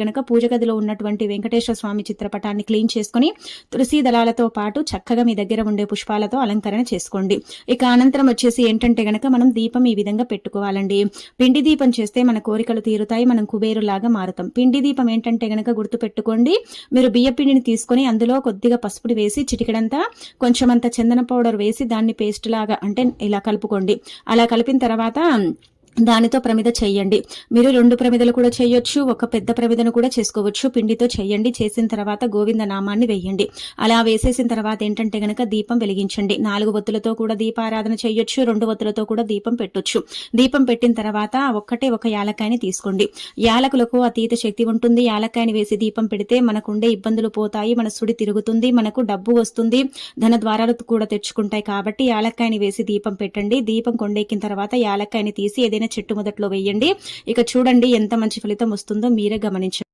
గనక పూజ గదిలో ఉన్నటువంటి వెంకటేశ్వర స్వామి చిత్రపటాన్ని క్లీన్ చేసుకుని తులసి దళాలతో పాటు చక్కగా మీ దగ్గర ఉండే పుష్పాలతో అలంకరణ చేసుకోండి. ఇక అనంతరం వచ్చేసి ఏంటంటే గనక మనం దీపం ఈ విధంగా పెట్టుకోవాలండి. పిండి దీపం చేస్తే మన కోరికలు తీరుతాయి మనం కుబేరులాగా మారుతాం. పిండి దీపం ఏంటంటే గనక గుర్తు పెట్టుకోండి. మీరు బియ్య పిండిని తీసుకొని అందులో కొద్దిగా పసుపుడి వేసి చిటికడంతా కొంచెం అంత చందన పౌడర్ వేసి దాన్ని పేస్ట్ లాగా అంటే ఇలా కలుపుకోండి. అలా కలిపిన తర్వాత దానితో ప్రమిద చేయండి. మీరు రెండు ప్రమిదలు కూడా చేయొచ్చు ఒక పెద్ద ప్రమిదను కూడా చేసుకోవచ్చు. పిండితో చేయండి చేసిన తర్వాత గోవింద నామాన్ని వేయండి. అలా వేసేసిన తర్వాత ఏంటంటే గనక దీపం వెలిగించండి. నాలుగు ఒత్తులతో కూడా దీపారాధన చేయొచ్చు రెండు ఒత్తులతో కూడా దీపం పెట్టొచ్చు. దీపం పెట్టిన తర్వాత ఒక్కటే ఒక యాలకాయని తీసుకోండి. యాలకులకు అతీత శక్తి ఉంటుంది. యాలకాయని వేసి దీపం పెడితే మనకుండే ఇబ్బందులు పోతాయి మన సుడి తిరుగుతుంది మనకు డబ్బు వస్తుంది ధన ద్వారాలు కూడా తెచ్చుకుంటాయి. కాబట్టి యాలక్కాయని వేసి దీపం పెట్టండి. దీపం కొండెక్కిన తర్వాత యాలక్కాయని తీసి ఏదైనా చెట్టు మొదట్లో వేయండి. ఇక చూడండి ఎంత మంచి ఫలితం వస్తుందో మీరే గమనించండి